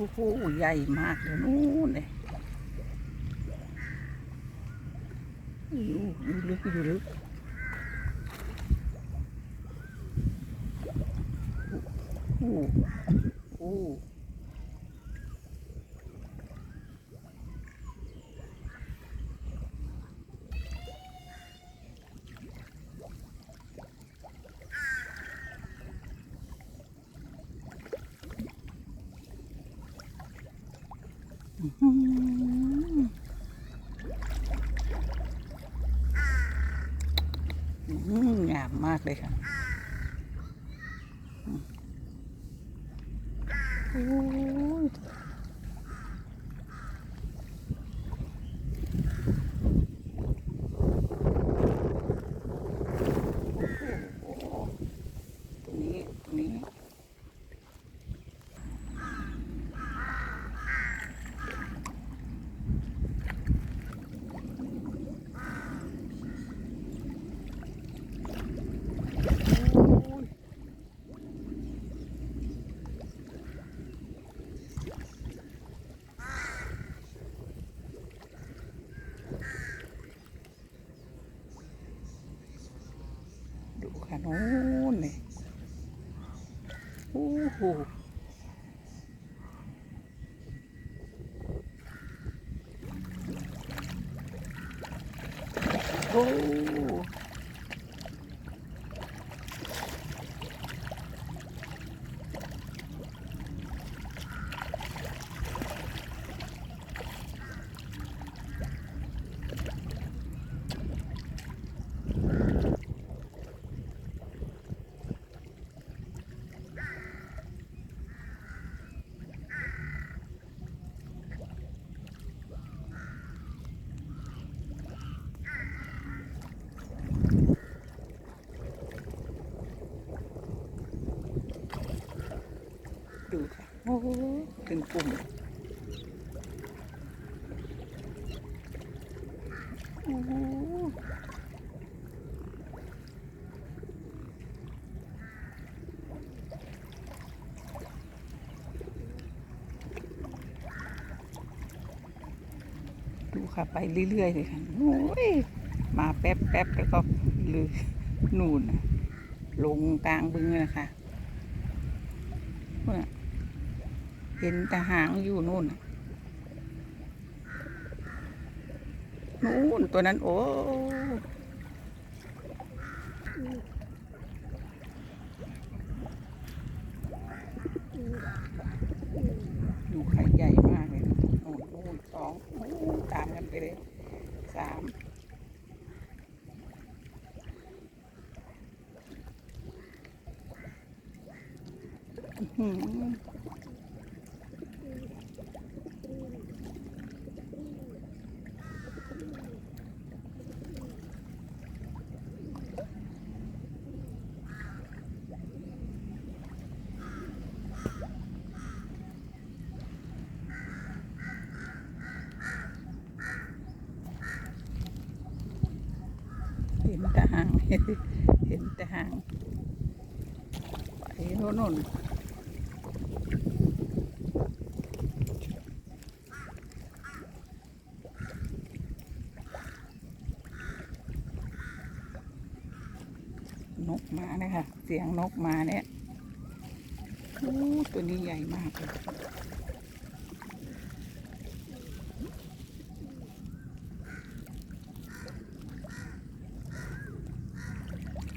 โอ้โหใหญ่มากเลยนู่นเลยอยู่อยู่ลึกอยู่ลึกโอ้โหโอ้โหอืมอืมงามมากเลยค่ะอืมโอ้ยโอ้โหตรงนี้ตรงนี้ โอ้ยดูค่ะโน้นเลยโอ้โห โอ้ดูค่ะ โอ้โห เป็นกลุ่มโอ้โหดูค่ะไปเรื่อยๆเลยค่ะโอ้ยมาแป๊บแป๊บแล้วก็เลยนู่นน่ะลงกลางบึงเลยนะคะเนี่ย เห็นแต่หางอยู่นู่นนู่นตัวนั้น โอ้ดูไข่ใหญ่มากเลยนะโอ้โหสองตามกันไปเลยสามหืมเห็ นแต่หาง เห็นแต่หาง ไปโน่นโน่นนกมานะคะ เสียงนกมาเนี่ยโอ้ตัวนี้ใหญ่มากเลยอืม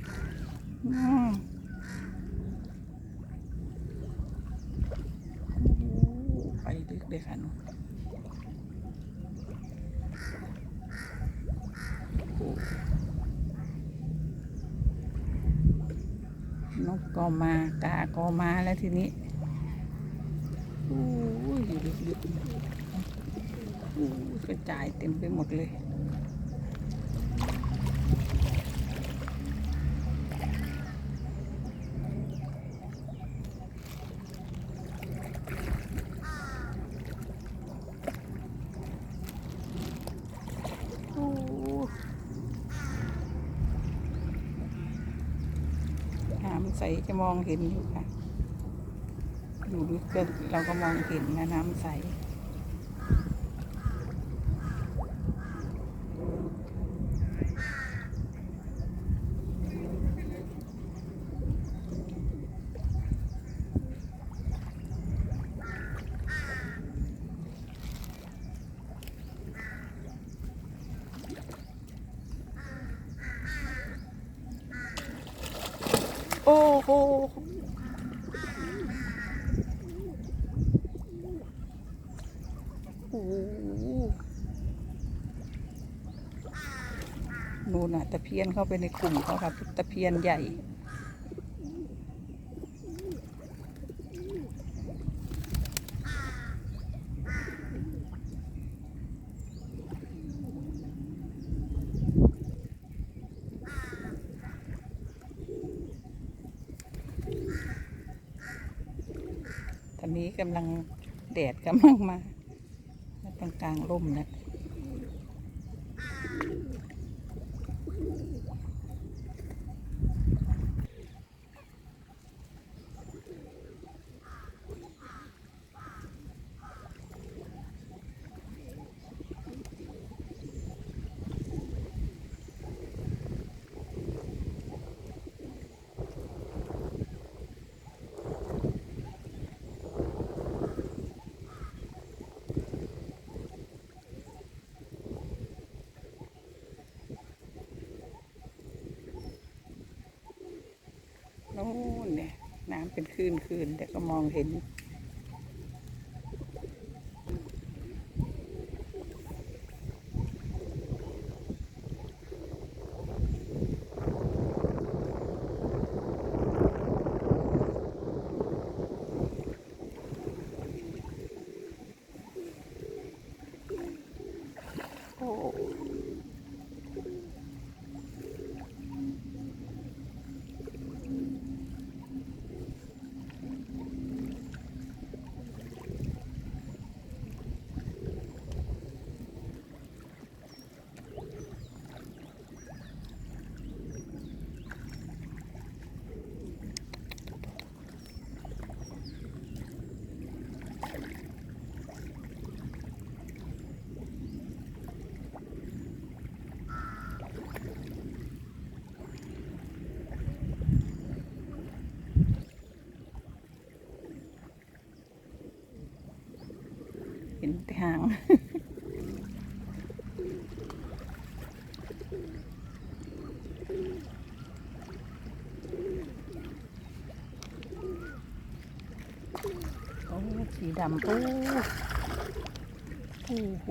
โอ้ ไปลึกเลยค่ะหนูโอ้นกก็มากาก็มาแล้วทีนี้โอ้ยอยู่ลึกๆโอ้ยกระจายเต็มไปหมดเลย โอ้น้ำ ใสจะมองเห็นอยู่ค่ะ อยู่ลึกเราก็มองเห็นนะน้ำใส อ้โหโอ้โหนู่นน่ะตะเพียนเข้าไปในกลุ่มเขาค่ะตะเพียนใหญ่ นนี้กำลังแดดกำลังมาตรงกลางร่มนะ นู่นเนี่ย น้ำ เป็นคลื่นคลื่นแต่ก็มองเห็น เห็นแต่หางโอ้สีดำปู้โอ้โห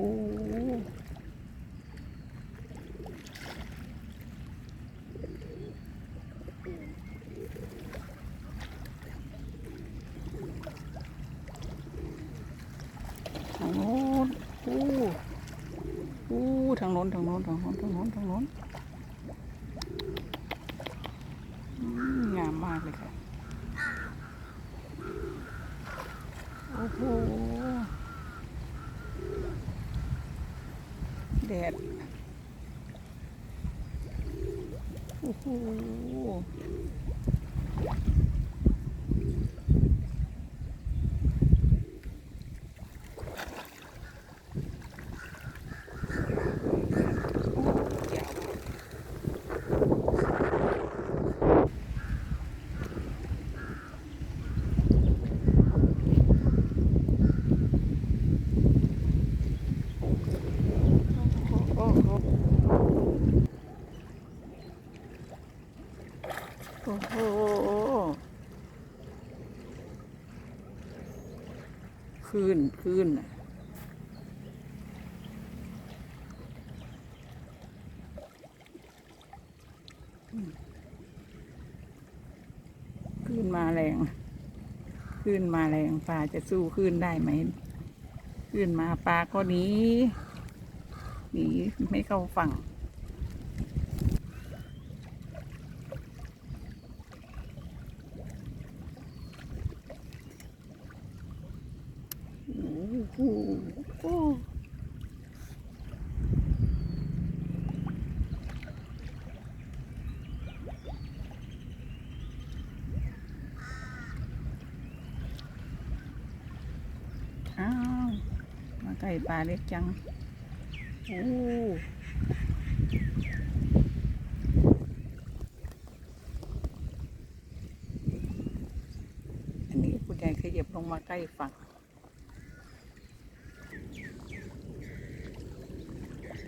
ทางโน้นโอ้โอ้ทางโน้นทางโน้นทางโน้นทางโน้นงามมากเลยค่ะ โอ้โห แดด โอ้โห ยาวมากโอ้โหโอ้โห คลื่นคลื่นน่ะอืมคลื่นมาแรงคลื่นมาแรงปลาจะสู้คลื่นได้ไหมคลื่นมาปลาก็หนีหนีไม่เข้าฝั่ง โอ้โหโอ้ อ้าวมาไก่ ปลาเล็กจังโอ้อันนี้ผู้ใหญ่ขยับลงมาใกล้ฝั่ง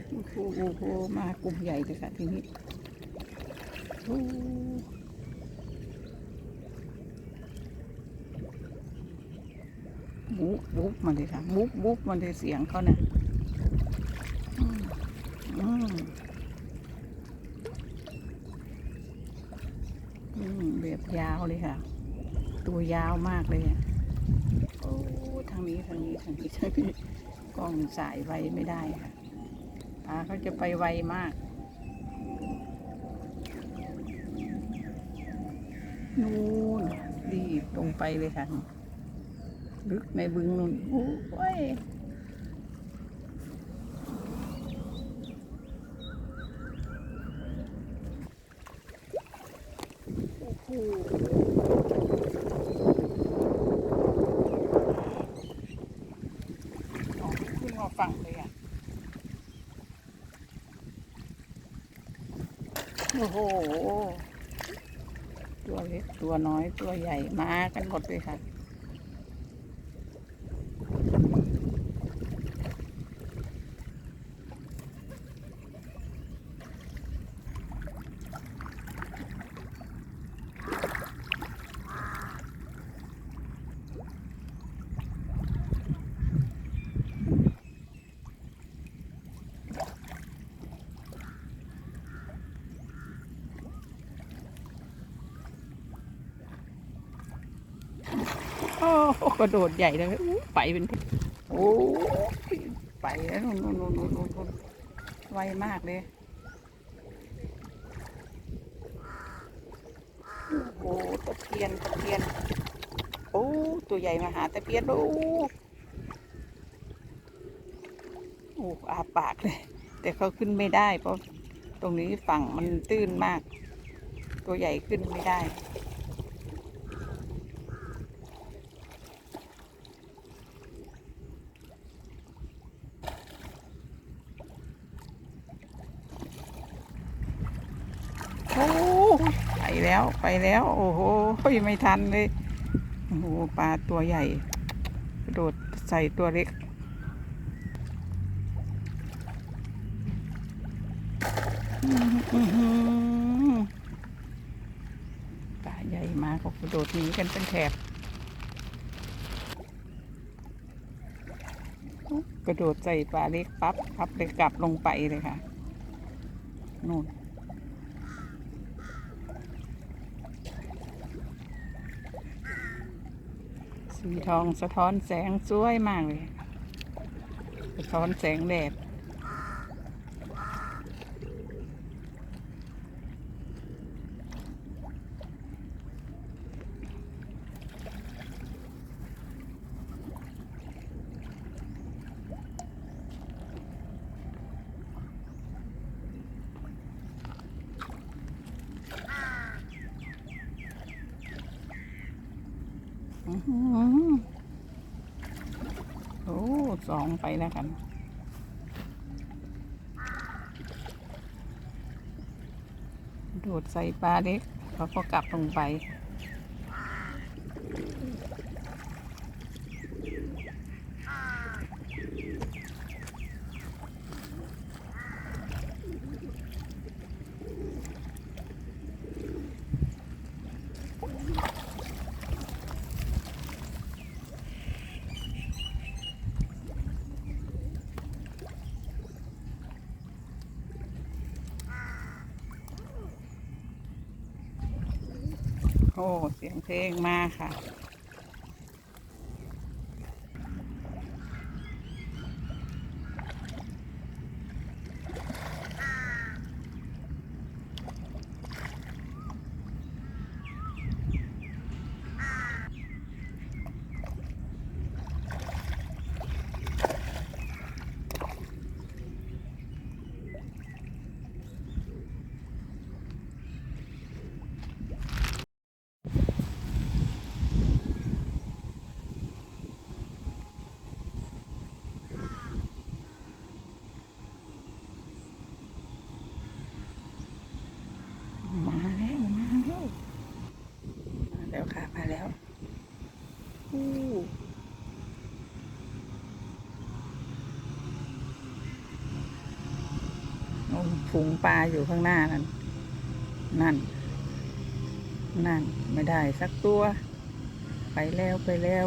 โอ้โหโอ้โหมากลุ่มใหญ่เลยค่ะทีนี้โอ้ บุ๊บมาเลยค่ะบุ๊บบุ๊บมาเลยเสียงเขานะอืมอืมอืมแบบยาวเลยค่ะ ตัวยาวมากเลยโอ้ทางนี้ทางนี้ทางนี้ทางนี้กล้องสายไวไม่ได้ค่ะปลาเขาจะไปไวมากนู่นรีบลงไปเลยค่ะ ลึกในบึงนู่นโอ้ยขึ้นมาฝั่งเลยอะ โอ้โห ตัวเล็กตัวน้อยตัวใหญ่มากันหมดเลยค่ะ โอ้กระโดดใหญ่เลยอู้ไปเป็นโอ้ยไปแล้วนู่นนู่นนู่นนู่นไวมากเลยโอ้ตะเพียนตะเพียนโอ้ตัวใหญ่มาหาตะเพียนโอ้โอ้อาปากเลย แต่เขาขึ้นไม่ได้เพราะตรงนี้ฝั่งมันตื้นมาก ตัวใหญ่ขึ้นไม่ได้ โอ้ไปแล้วไปแล้ว โอ้โหไม่ทันเลยโอ้โหปลาตัวใหญ่กระโดดใส่ตัวเล็กปลาใหญ่มากก็กระโดดหนีกันเป็นแถบกระโดดใส่ปลาเล็กปั๊บปั๊บเลยกลับลงไปเลยค่ะนู่น สีทองสะท้อนแสงสวยมากเลย สะท้อนแสงแดด อื้อหือโอ้ สองไปแล้วกันโดดใส่ปลาเล็กเขาก็กลับลงไป โอ้ เสียงเพลงมาค่ะ โอู้โอ้ ฝูงปลาอยู่ข้างหน้านั่น นั่น นั่น ไม่ได้สักตัว ไปแล้วไปแล้ว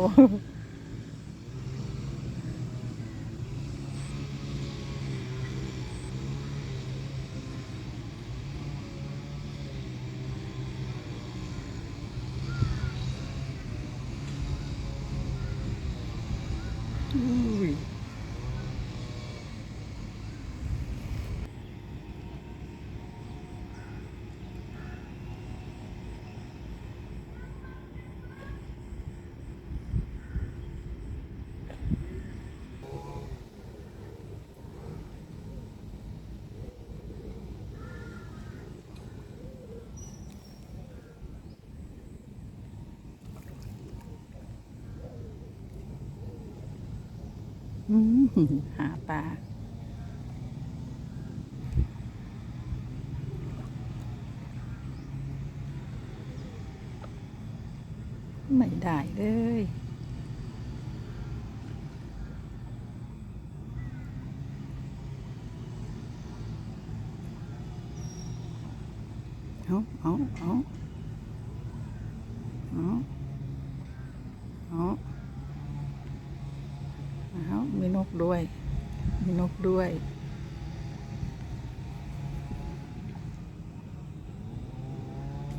อุ้ยอื้อ หาปลาไม่ได้เลย เอาเอาเอาเอาเอาเอา มีนกด้วย มีนกด้วย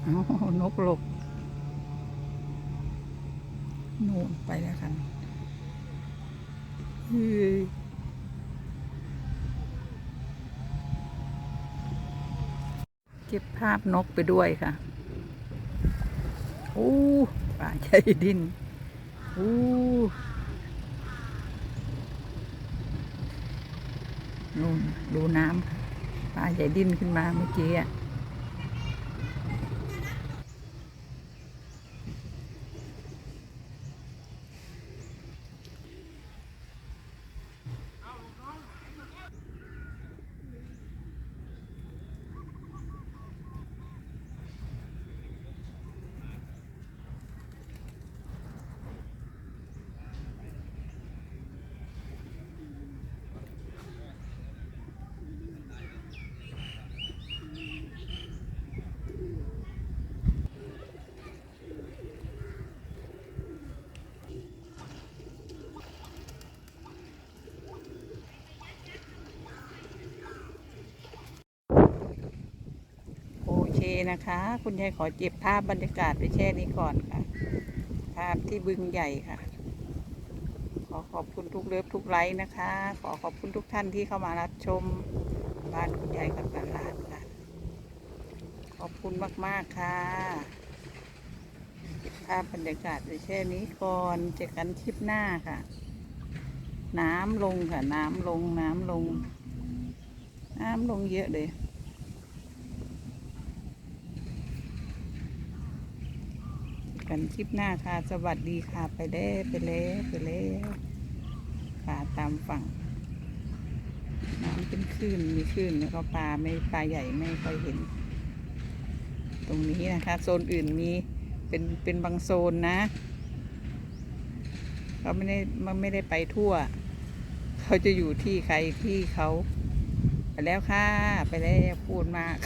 เอานกหลบนู่นไปแล้วกันเฮ้ยเก็บภาพนกไปด้วยค่ะ โอ้ปลาใจดิน โอ้ นู่นดูน้ำปลาใหญ่ดิ้นขึ้นมาเมื่อกี้อะ นะคะ คุณยายขอเก็บภาพบรรยากาศไปแช่นี้ก่อนค่ะ ภาพที่บึงใหญ่ค่ะ ขอขอบคุณทุกเลิฟทุกไลค์นะคะ ขอขอบคุณทุกท่านที่เข้ามารับชมบ้านคุณยายกับหลานๆค่ะ ขอบคุณมาก ๆ ค่ะเก็บภาพบรรยากาศไปแช่นี้ก่อนเจอกันคลิปหน้าค่ะ น้ำลงค่ะ น้ำลงน้ำลง น้ำลงเยอะเลย กันคลิปหน้าค่ะ สวัสดีค่ะ ไปแล้วไปแล้วไปแล้วปลาตามฝั่ง น้ำเป็นคลื่นมีคลื่นแล้วก็ปลาไม่ปลาใหญ่ไม่ค่อยเห็น ตรงนี้นะคะ โซนอื่นมีเป็นเป็นบางโซนนะเขาไม่ได้มันไม่ได้ไปทั่ว เขาจะอยู่ที่ใครที่เขา ไปแล้วค่ะ ไปแล้วพูดมาก